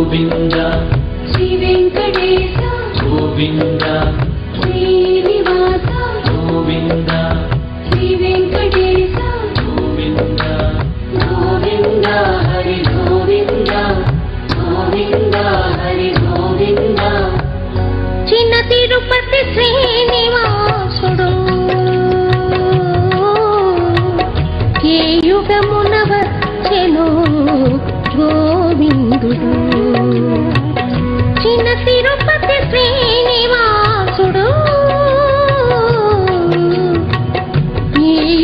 గోవింద. శ్రీ వెంకటేశ. గోవింద. శ్రీనివాస. గోవింద. శ్రీ వెంకటేశ. గోవింద. గోవింద హరి గోవింద. గోవింద హరి గోవింద. చిన్న తిరుపతి శ్రీనివాసుడు. ఏ యుగమున వచ్చెనో?